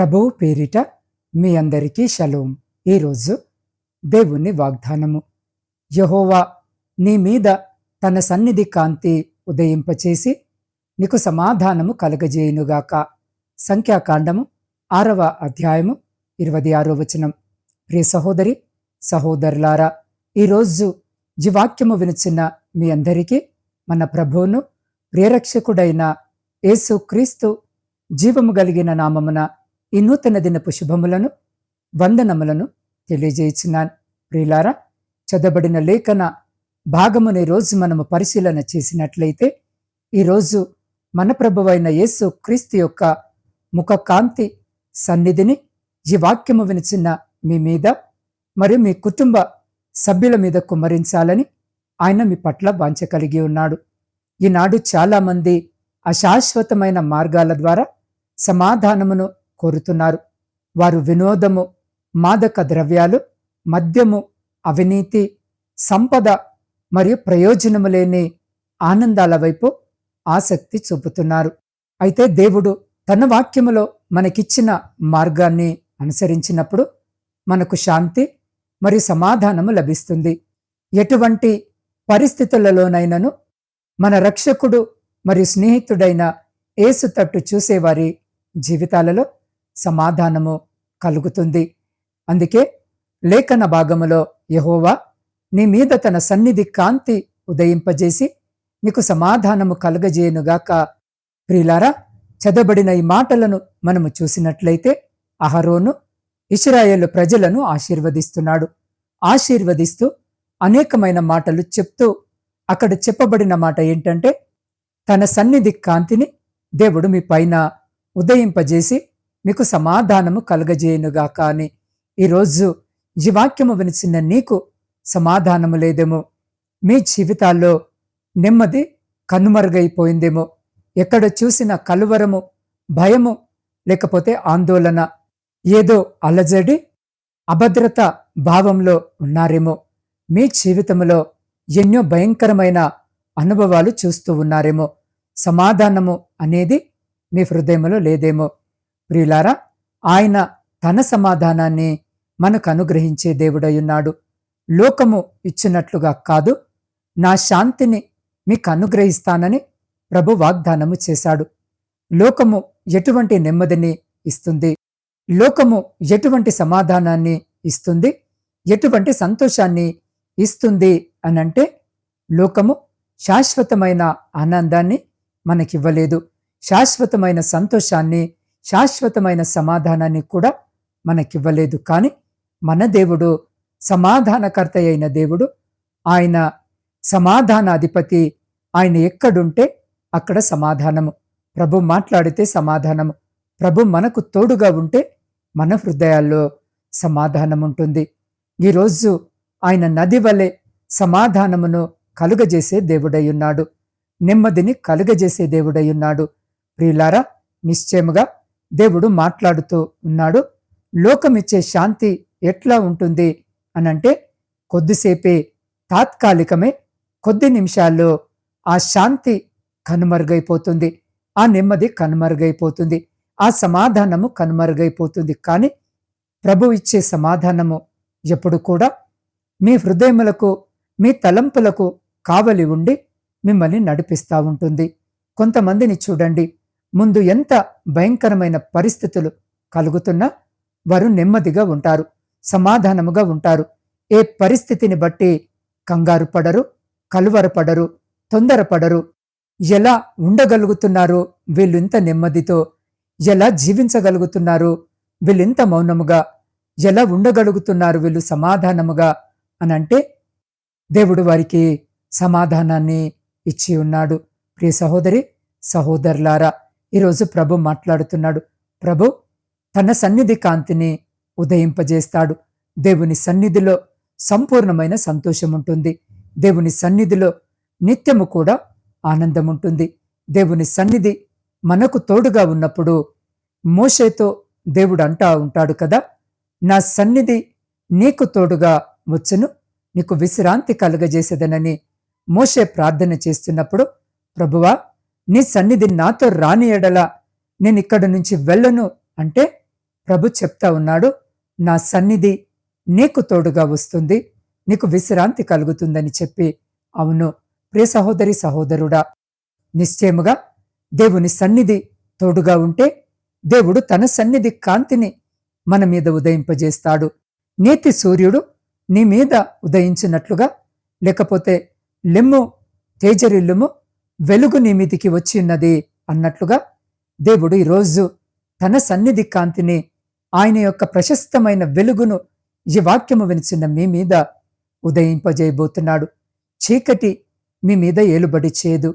ప్రభువు పేరిట మీ అందరికీ షలోం. ఈరోజు దేవుని వాగ్దానము. యహోవా నీ మీద తన సన్నిధి కాంతి ఉదయింపచేసి నీకు సమాధానము కలగజేయునుగాక. సంఖ్యాకాండము ఆరవ అధ్యాయము ఇరవై ఆరో వచనం. ప్రియ సహోదరి సహోదరులారా ఈరోజు జీవాక్యము వినిచిన మీ అందరికీ మన ప్రభువును ప్రియరక్షకుడైన యేసు క్రీస్తు జీవము కలిగిన నామమున ఈ నూతన దినపు శుభములను వందనములను తెలియజేయుచున్నాను. ప్రియులారా చదబడిన లేఖన భాగముని రోజు మనము పరిశీలన చేసినట్లయితే ఈరోజు మన ప్రభువైన యేసు క్రీస్తు యొక్క ముఖ కాంతి సన్నిధిని ఈ వాక్యము వినిచిన మీ మీద మరియు మీ కుటుంబ సభ్యుల మీద కుమ్మరించాలని ఆయన మీ పట్ల వాంఛ కలిగి ఉన్నాడు. ఈనాడు చాలామంది అశాశ్వతమైన మార్గాల ద్వారా సమాధానమును కోరుతున్నారు. వారు వినోదము మాదక ద్రవ్యాలు మద్యము అవినీతి సంపద మరియు ప్రయోజనము లేని ఆనందాల వైపు ఆసక్తి చూపుతున్నారు. అయితే దేవుడు తన వాక్యములో మనకిచ్చిన మార్గాన్ని అనుసరించినప్పుడు మనకు శాంతి మరియు సమాధానము లభిస్తుంది. ఎటువంటి పరిస్థితులలోనైనను మన రక్షకుడు మరియు స్నేహితుడైన ఏసు తట్టు చూసేవారి జీవితాలలో సమాధానము కలుగుతుంది. అందుకే లేఖన భాగములో యహోవా నీ మీద తన సన్నిధి కాంతి ఉదయింపజేసి నీకు సమాధానము కలుగజేయనుగాక ప్రియులారా చదబడిన ఈ మాటలను మనము చూసినట్లయితే అహరోను ఇస్రాయేలు ప్రజలను ఆశీర్వదిస్తున్నాడు. ఆశీర్వదిస్తూ అనేకమైన మాటలు చెప్తూ అక్కడ చెప్పబడిన మాట ఏంటంటే తన సన్నిధి కాంతిని దేవుడు మీ పైన ఉదయింపజేసి మీకు సమాధానము కలగజేయునుగాక అని. ఈరోజు ఈ వాక్యము వినిచిన నీకు సమాధానము లేదేమో. మీ జీవితాల్లో నెమ్మది కనుమరుగైపోయిందేమో. ఎక్కడ చూసిన కలువరము భయము లేకపోతే ఆందోళన ఏదో అలజడి అభద్రత భావంలో ఉన్నారేమో. మీ జీవితంలో ఎన్నో భయంకరమైన అనుభవాలు చూస్తూ ఉన్నారేమో. సమాధానము అనేది మీ హృదయంలో లేదేమో. ప్రియులారా ఆయన తన సమాధానాన్ని మనకు అనుగ్రహించే దేవుడై ఉన్నాడు లోకము ఇచ్చినట్లుగా కాదు నా శాంతిని మీకు అనుగ్రహిస్తానని ప్రభు వాగ్దానము చేశాడు. లోకము ఎటువంటి నెమ్మదిని ఇస్తుంది? లోకము ఎటువంటి సమాధానాన్ని ఇస్తుంది? ఎటువంటి సంతోషాన్ని ఇస్తుంది అనంటే లోకము శాశ్వతమైన ఆనందాన్ని మనకివ్వలేదు. శాశ్వతమైన సంతోషాన్ని శాశ్వతమైన సమాధానాన్ని కూడా మనకివ్వలేదు. కానీ మన దేవుడు సమాధానకర్త అయిన దేవుడు ఆయన సమాధానాధిపతి ఆయన ఎక్కడుంటే అక్కడ సమాధానము. ప్రభు మాట్లాడితే సమాధానము. ప్రభు మనకు తోడుగా ఉంటే మన హృదయాల్లో సమాధానం ఉంటుంది. ఈరోజు ఆయన నది వలె సమాధానమును కలుగజేసే దేవుడయ్యున్నాడు నెమ్మదిని కలుగజేసే దేవుడయ్యున్నాడు ప్రియులారా నిశ్చయముగా దేవుడు మాట్లాడుతూ ఉన్నాడు లోకమిచ్చే శాంతి ఎట్లా ఉంటుంది? అనంటే కొద్దిసేపే తాత్కాలికమే కొద్ది నిమిషాల్లో ఆ శాంతి కనుమరుగైపోతుంది ఆ నెమ్మది కనుమరుగైపోతుంది ఆ సమాధానము కనుమరుగైపోతుంది. కానీ ప్రభు ఇచ్చే సమాధానము ఎప్పుడు కూడా మీ హృదయములకు మీ తలంపులకు కావలి ఉండి మిమ్మల్ని నడిపిస్తూ ఉంటుంది. కొంతమందిని చూడండి ముందు ఎంత భయంకరమైన పరిస్థితులు కలుగుతున్నా వారు నెమ్మదిగా ఉంటారు సమాధానముగా ఉంటారు. ఏ పరిస్థితిని బట్టి కంగారు పడరు కలువరపడరు తొందరపడరు ఎలా ఉండగలుగుతున్నారో వీళ్ళింత నెమ్మదితో ఎలా జీవించగలుగుతున్నారు వీళ్ళింత మౌనముగా ఎలా ఉండగలుగుతున్నారు వీళ్ళు సమాధానముగా అని అంటే దేవుడు వారికి సమాధానాన్ని ఇచ్చి ఉన్నాడు. ప్రియ సహోదరి సహోదరులారా ఈరోజు ప్రభు మాట్లాడుతున్నాడు. ప్రభు తన సన్నిధి కాంతిని ఉదయింపజేస్తాడు. దేవుని సన్నిధిలో సంపూర్ణమైన సంతోషం ఉంటుంది. దేవుని సన్నిధిలో నిత్యము కూడా ఆనందం ఉంటుంది. దేవుని సన్నిధి మనకు తోడుగా ఉన్నప్పుడు మోషేతో దేవుడు అంటా ఉంటాడు కదా నా సన్నిధి నీకు తోడుగా వచ్చును నీకు విశ్రాంతి కలుగజేసేదనని మోషే ప్రార్థన చేస్తున్నప్పుడు ప్రభువా నీ సన్నిధి నాతో రాని ఎడల నేను ఇక్కడి నుంచి వెళ్ళను అంటే ప్రభు చెప్తా ఉన్నాడు నా సన్నిధి నీకు తోడుగా వస్తుంది నీకు విశ్రాంతి కలుగుతుందని చెప్పి. అవును ప్రియ సహోదరి సహోదరుడా నిశ్చయముగా దేవుని సన్నిధి తోడుగా ఉంటే దేవుడు తన సన్నిధి కాంతిని మన మీద ఉదయింపజేస్తాడు. నీతి సూర్యుడు నీ మీద ఉదయించినట్లుగా లేకపోతే లెమ్ము తేజరిల్లుము వెలుగు నీ మీదికి అన్నట్లుగా దేవుడు ఈరోజు తన సన్నిధి కాంతిని ఆయన యొక్క ప్రశస్తమైన వెలుగును ఈ వాక్యము వినిచిన మీ మీద ఉదయింపజేయబోతున్నాడు. చీకటి మీ మీద ఏలుబడి చేయదు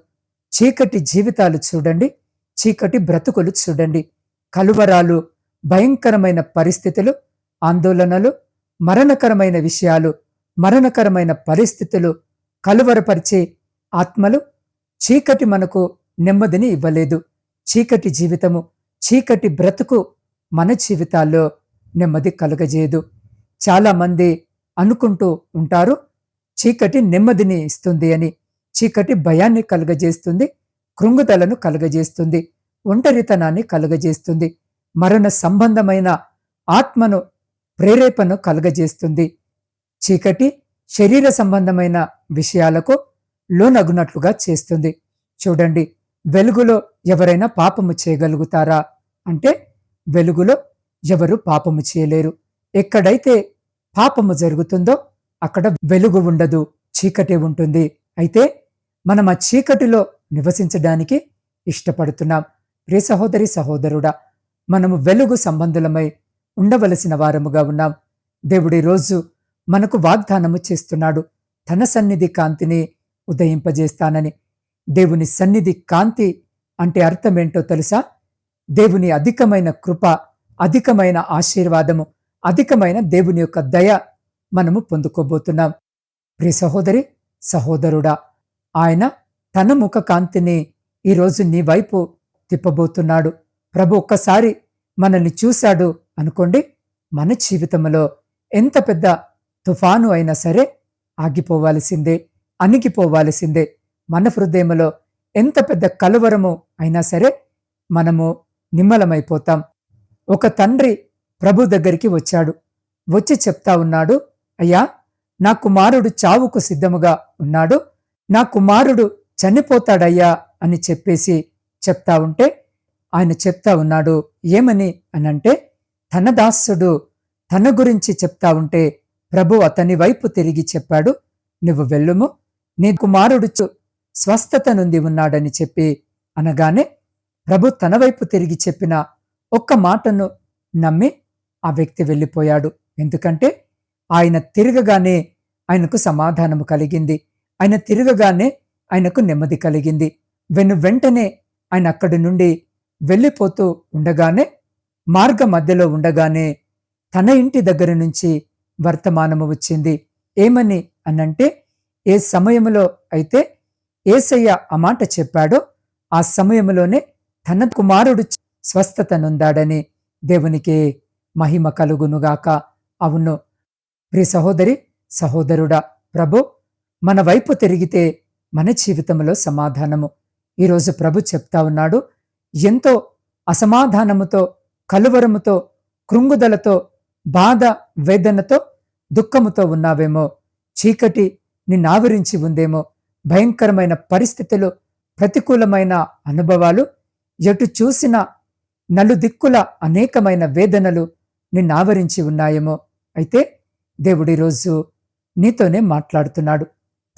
చీకటి జీవితాలు చూడండి. చీకటి బ్రతుకులు చూడండి. కలువరాలు భయంకరమైన పరిస్థితులు ఆందోళనలు మరణకరమైన విషయాలు మరణకరమైన పరిస్థితులు కలువరపరిచే ఆత్మలు చీకటి మనకు నెమ్మదిని ఇవ్వలేదు. చీకటి జీవితము చీకటి బ్రతుకు మన జీవితాల్లో నెమ్మది కలుగజేయదు. చాలామంది అనుకుంటూ ఉంటారు చీకటి నెమ్మదిని ఇస్తుంది అని. చీకటి భయాన్ని కలుగజేస్తుంది కృంగుదలను కలుగజేస్తుంది ఒంటరితనాన్ని కలుగజేస్తుంది మరణ సంబంధమైన ఆత్మను ప్రేరేపను కలుగజేస్తుంది. చీకటి శరీర సంబంధమైన విషయాలకు లోనగునట్లుగా చేస్తుంది. చూడండి వెలుగులో ఎవరైనా పాపము చేయగలుగుతారా? అంటే వెలుగులో ఎవరు పాపము చేయలేరు. ఎక్కడైతే పాపము జరుగుతుందో అక్కడ వెలుగు ఉండదు చీకటి ఉంటుంది. అయితే మనం ఆ చీకటిలో నివసించడానికి ఇష్టపడుతున్నాం. ప్రియ సహోదరి సహోదరుడా మనము వెలుగు సంబంధులమై ఉండవలసిన వారముగా ఉన్నాం. దేవుడి రోజు మనకు వాగ్దానము చేస్తున్నాడు. తన సన్నిధి కాంతిని ఉదయింపజేస్తానని. దేవుని సన్నిధి కాంతి అంటే అర్థమేంటో తెలుసా? దేవుని అధికమైన కృప అధికమైన ఆశీర్వాదము అధికమైన దేవుని యొక్క దయ మనము పొందుకోబోతున్నాం. ప్రి సహోదరి సహోదరుడా ఆయన తన ముఖ కాంతిని ఈరోజు నీ వైపు తిప్పబోతున్నాడు. ప్రభు ఒక్కసారి మనల్ని చూశాడు అనుకోండి మన జీవితంలో ఎంత పెద్ద తుఫాను అయినా సరే ఆగిపోవాల్సిందే. అణిగిపోవాల్సిందే. మన హృదయంలో ఎంత పెద్ద కలువరము అయినా సరే మనము నిమ్మలమైపోతాం. ఒక తండ్రి ప్రభు దగ్గరికి వచ్చాడు. వచ్చి చెప్తా ఉన్నాడు అయ్యా నా కుమారుడు చావుకు సిద్ధముగా ఉన్నాడు. నా కుమారుడు చనిపోతాడయ్యా అని చెప్పేసి చెప్తా ఉంటే ఆయన చెప్తా ఉన్నాడు ఏమని? అనంటే తన దాసుడు తన గురించి చెప్తా ఉంటే ప్రభు అతని వైపు తిరిగి చెప్పాడు నువ్వు వెళ్ళుము నీ కుమారుడుచు స్వస్థత నుండి ఉన్నాడని చెప్పి అనగానే ప్రభు తన వైపు తిరిగి చెప్పిన ఒక్క మాటను నమ్మి ఆ వ్యక్తి వెళ్ళిపోయాడు. ఎందుకంటే ఆయన తిరగగానే ఆయనకు సమాధానము కలిగింది. ఆయన తిరగగానే ఆయనకు నెమ్మది కలిగింది. వెను వెంటనే ఆయన అక్కడి నుండి వెళ్ళిపోతూ ఉండగానే మార్గ మధ్యలో ఉండగానే తన ఇంటి దగ్గర నుంచి వర్తమానము వచ్చింది. ఏమని అనంటే ఏ సమయంలో అయితే ఏసయ్య ఆ మాట చెప్పాడో ఆ సమయంలోనే తన కుమారుడు స్వస్థతనుందాడని దేవునికే దేవునికి మహిమ కలుగునుగాక. అవును ప్రియ సహోదరి సహోదరుడా ప్రభు మన వైపు తిరిగితే మన జీవితంలో సమాధానము. ఈరోజు ప్రభు చెప్తా ఉన్నాడు ఎంతో అసమాధానముతో కలువరముతో కృంగుదలతో బాధ వేదనతో దుఃఖముతో ఉన్నావేమో. చీకటి నిన్నావరించి ఉందేమో. భయంకరమైన పరిస్థితులు ప్రతికూలమైన అనుభవాలు ఎటు చూసిన నలుదిక్కుల అనేకమైన వేదనలు నిన్నావరించి ఉన్నాయేమో. అయితే దేవుడిరోజు నీతోనే మాట్లాడుతున్నాడు.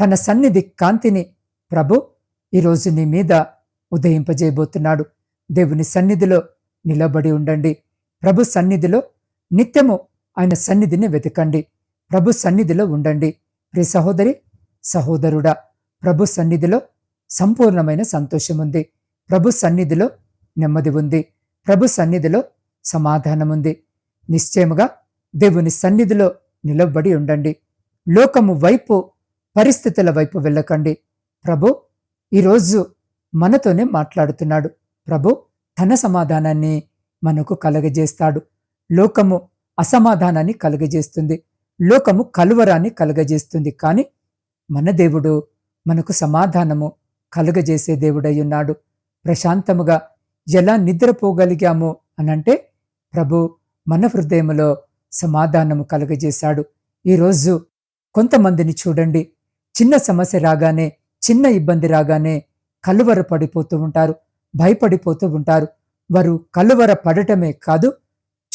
తన సన్నిధి కాంతిని ప్రభు ఈరోజు నీ మీద ఉదయింపజేయబోతున్నాడు. దేవుని సన్నిధిలో నిలబడి ఉండండి. ప్రభు సన్నిధిలో నిత్యము ఆయన సన్నిధిని వెతకండి. ప్రభు సన్నిధిలో ఉండండి. ప్రి సహోదరి సహోదరుడా ప్రభు సన్నిధిలో సంపూర్ణమైన సంతోషం ఉంది ప్రభు సన్నిధిలో నెమ్మది ఉంది. ప్రభు సన్నిధిలో సమాధానం ఉంది నిశ్చయముగా దేవుని సన్నిధిలో నిలబడి ఉండండి. లోకము వైపు పరిస్థితుల వైపు వెళ్ళకండి. ప్రభు ఈరోజు మనతోనే మాట్లాడుతున్నాడు. ప్రభు తన సమాధానాన్ని మనకు కలగజేస్తాడు. లోకము అసమాధానాన్ని కలుగజేస్తుంది. లోకము కలువరాన్ని కలుగజేస్తుంది. కానీ మన దేవుడు మనకు సమాధానము కలుగజేసే దేవుడై ఉన్నాడు ప్రశాంతముగా ఎలా నిద్రపోగలిగాము అనంటే ప్రభు మన హృదయములో సమాధానము కలుగజేశాడు. ఈరోజు కొంతమందిని చూడండి. చిన్న సమస్య రాగానే చిన్న ఇబ్బంది రాగానే కలువర పడిపోతూ ఉంటారు భయపడిపోతూ ఉంటారు. వారు కలువర పడటమే కాదు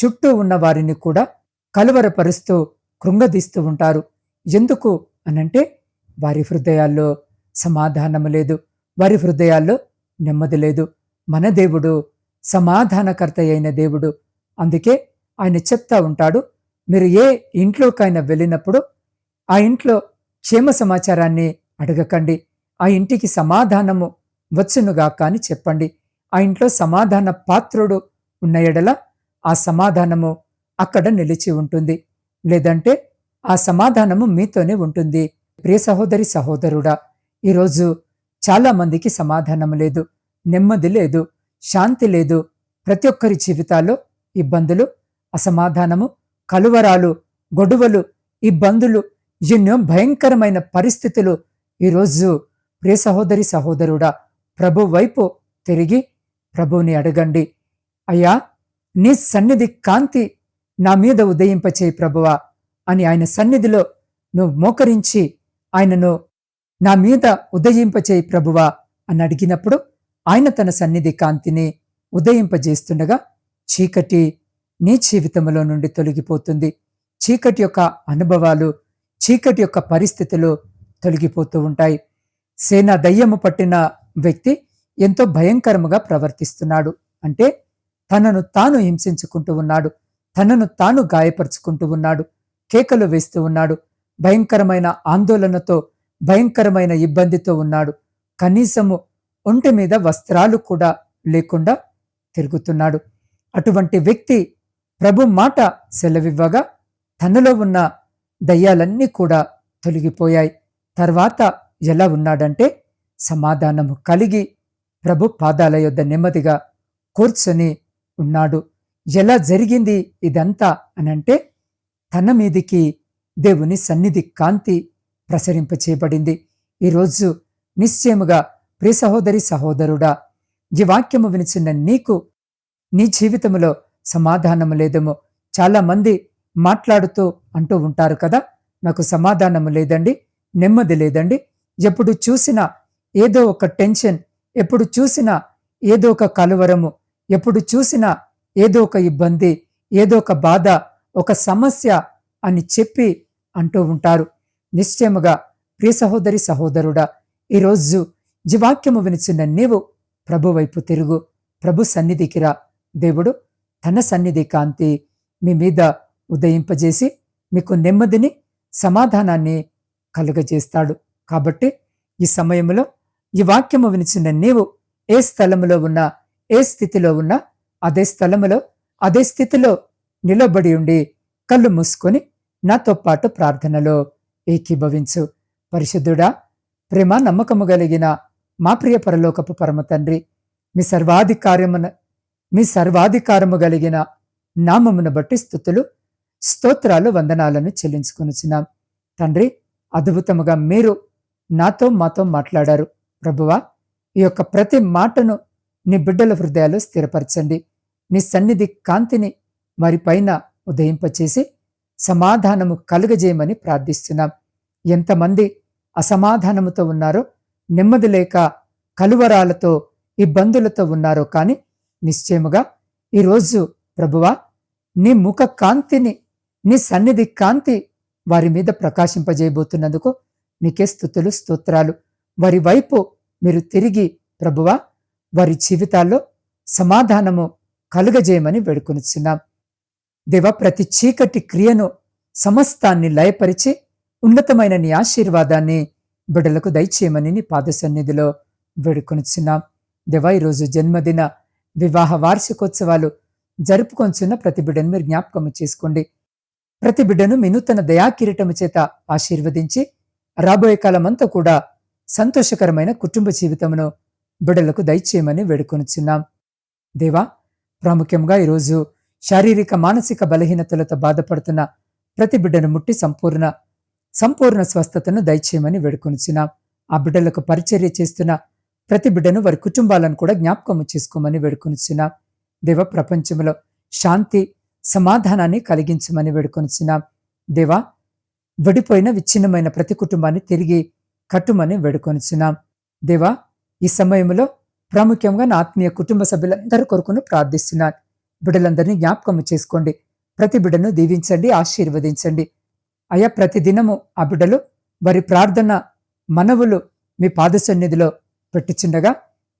చుట్టూ ఉన్న వారిని కూడా కలువరపరుస్తూ కృంగదీస్తూ ఉంటారు. ఎందుకు అనంటే వారి హృదయాల్లో సమాధానము లేదు. వారి హృదయాల్లో నెమ్మది లేదు. మన దేవుడు సమాధానకర్త అయిన దేవుడు. అందుకే ఆయన చెప్తా ఉంటాడు మీరు ఏ ఇంట్లోకైనా వెళ్ళినప్పుడు ఆ ఇంట్లో క్షేమ సమాచారాన్ని అడగకండి. ఆ ఇంటికి సమాధానము వచ్చునుగా అని చెప్పండి. ఆ ఇంట్లో సమాధాన పాత్రుడు ఉన్న ఎడల ఆ సమాధానము అక్కడ నిలిచి ఉంటుంది. లేదంటే ఆ సమాధానము మీతోనే ఉంటుంది. ప్రియ సహోదరి సహోదరుడా ఈరోజు చాలామందికి సమాధానం లేదు నెమ్మది లేదు శాంతి లేదు. ప్రతి ఒక్కరి జీవితాల్లో ఇబ్బందులు అసమాధానము కలువరాలు గొడవలు ఇబ్బందులు ఎన్నో భయంకరమైన పరిస్థితులు ఈరోజు ప్రియ సహోదరి సహోదరుడా ప్రభు వైపు తిరిగి ప్రభువుని అడగండి. అయ్యా నీ సన్నిధి కాంతి నా మీద ఉదయింపచేయి ప్రభువా అని ఆయన సన్నిధిలో నువ్వు మోకరించి ఆయనను నా మీద ఉదయింపచేయి ప్రభువా అని అడిగినప్పుడు ఆయన తన సన్నిధి కాంతిని ఉదయింపజేస్తుండగా చీకటి నీ జీవితంలో నుండి తొలగిపోతుంది. చీకటి యొక్క అనుభవాలు చీకటి యొక్క పరిస్థితులు తొలగిపోతూ ఉంటాయి. సేనా దయ్యము పట్టిన వ్యక్తి ఎంతో భయంకరముగా ప్రవర్తిస్తున్నాడు. అంటే తనను తాను హింసించుకుంటూ ఉన్నాడు. తనను తాను గాయపరుచుకుంటూ ఉన్నాడు. కేకలు వేస్తూ ఉన్నాడు. భయంకరమైన ఆందోళనతో భయంకరమైన ఇబ్బందితో ఉన్నాడు. కనీసము ఒంటి మీద వస్త్రాలు కూడా లేకుండా తిరుగుతున్నాడు. అటువంటి వ్యక్తి ప్రభు మాట సెలవివ్వగా తనలో ఉన్న దయ్యాలన్నీ కూడా తొలగిపోయాయి. తర్వాత ఎలా ఉన్నాడంటే సమాధానము కలిగి ప్రభు పాదాల యొద్ద నెమ్మదిగా కూర్చొని ఉన్నాడు. ఎలా జరిగింది ఇదంతా అనంటే తన మీదికి దేవుని సన్నిధి కాంతి ప్రసరింపచేయబడింది. ఈరోజు నిశ్చయముగా ప్రియ సహోదరి సహోదరుడా ఈ వాక్యము వినిచిన నీకు నీ జీవితంలో సమాధానము లేదేమో. చాలామంది మాట్లాడుతూ అంటూ ఉంటారు కదా నాకు సమాధానము లేదండి నెమ్మది లేదండి. ఎప్పుడు చూసినా ఏదో ఒక టెన్షన్ ఎప్పుడు చూసినా ఏదో ఒక కలువరము ఎప్పుడు చూసినా ఏదో ఒక ఇబ్బంది ఏదో ఒక బాధ ఒక సమస్య అని చెప్పి అంటూ ఉంటారు. నిశ్చయముగా ప్రియ సహోదరి సహోదరుడా ఈరోజు జీవాక్యము వినిచిన నీవు ప్రభు వైపు తిరుగు. ప్రభు సన్నిధికి రా. దేవుడు తన సన్నిధి కాంతి మీ మీద ఉదయింపజేసి మీకు నెమ్మదిని సమాధానాన్ని కలుగజేస్తాడు. కాబట్టి ఈ సమయంలో ఈ వాక్యము వినిచిన నీవు ఏ స్థలములో ఉన్నా ఏ స్థితిలో ఉన్నా అదే స్థలములో అదే స్థితిలో నిలబడి ఉండి కళ్ళు మూసుకొని నాతో పాటు ప్రార్థనలో ఏకీభవించు. పరిశుద్ధుడా ప్రేమ నమ్మకము కలిగిన మా ప్రియ పరలోకపు పరమ తండ్రి మీ సర్వాధికారమున మీ సర్వాధికారము కలిగిన నామమును బట్టి స్థుతులు స్తోత్రాలు వందనాలను చెల్లించుకొనిచున్నాం. తండ్రి అద్భుతముగా మీరు నాతో మాతో మాట్లాడారు. ప్రభువా ఈ యొక్క ప్రతి మాటను నీ బిడ్డల హృదయాలు స్థిరపరచండి. నీ సన్నిధి కాంతిని వారిపైన ఉదయింపచేసి సమాధానము కలుగజేయమని ప్రార్థిస్తున్నాం. ఎంతమంది అసమాధానముతో ఉన్నారో నెమ్మది లేక కలువరాలతో ఇబ్బందులతో ఉన్నారో కానీ నిశ్చయముగా ఈరోజు ప్రభువా నీ ముఖ కాంతిని నీ సన్నిధి కాంతి వారి మీద ప్రకాశింపజేయబోతున్నందుకు నీకే స్థుతులు స్తోత్రాలు. వారి వైపు మీరు తిరిగి ప్రభువా వారి జీవితాల్లో సమాధానము కలుగజేయమని వేడుకొనిచున్నాం. దేవ ప్రతి చీకటి క్రియను సమస్తాన్ని లయపరిచి ఉన్నతమైన నీ ఆశీర్వాదాన్ని బిడ్డలకు దయచేయమని నీ పాద సన్నిధిలో వేడుకొనిచున్నాం. దేవా ఈరోజు జన్మదిన వివాహ వార్షికోత్సవాలు జరుపుకొంచున్న ప్రతి బిడ్డను మీరు జ్ఞాపకం చేసుకోండి. ప్రతి బిడ్డను మీ నూతన దయాకిరీటము చేత ఆశీర్వదించి రాబోయే కాలమంతా కూడా సంతోషకరమైన కుటుంబ జీవితమును బిడ్డలకు దయచేయమని వేడుకొనిచున్నాం. దేవా ప్రాముఖ్యంగా ఈరోజు శారీరక మానసిక బలహీనతలతో బాధపడుతున్న ప్రతి బిడ్డను ముట్టి సంపూర్ణ సంపూర్ణ స్వస్థతను దయచేయమని వేడుకొనిచున్నాం. ఆ బిడ్డలకు పరిచర్య చేస్తున్న ప్రతి బిడ్డను వారి కుటుంబాలను కూడా జ్ఞాపకము చేసుకోమని వేడుకొనిచున్నాం. దేవ ప్రపంచంలో శాంతి సమాధానాన్ని కలిగించమని వేడుకొనిచున్నాం. దేవా విడిపోయిన విచ్ఛిన్నమైన ప్రతి కుటుంబాన్ని తిరిగి కట్టుమని వేడుకొనిచున్నాం. దేవా ఈ సమయంలో ప్రాముఖ్యంగా నా ఆత్మీయ కుటుంబ సభ్యులందరి కొరకును ప్రార్థిస్తున్నాను. బిడ్డలందరినీ జ్ఞాపకం చేసుకోండి. ప్రతి బిడ్డను దీవించండి ఆశీర్వదించండి. అయా ప్రతి దినము ఆ బిడ్డలు వారి ప్రార్థన మనవులు మీ పాద సన్నిధిలో పెట్టుచుండగా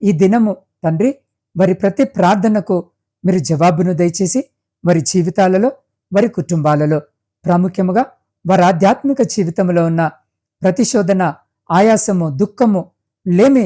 ఈ దినము తండ్రి వారి ప్రతి ప్రార్థనకు మీరు జవాబును దయచేసి వారి జీవితాలలో వారి కుటుంబాలలో ప్రాముఖ్యముగా వారి ఆధ్యాత్మిక జీవితంలో ఉన్న ప్రతిశోధన ఆయాసము దుఃఖము లేమి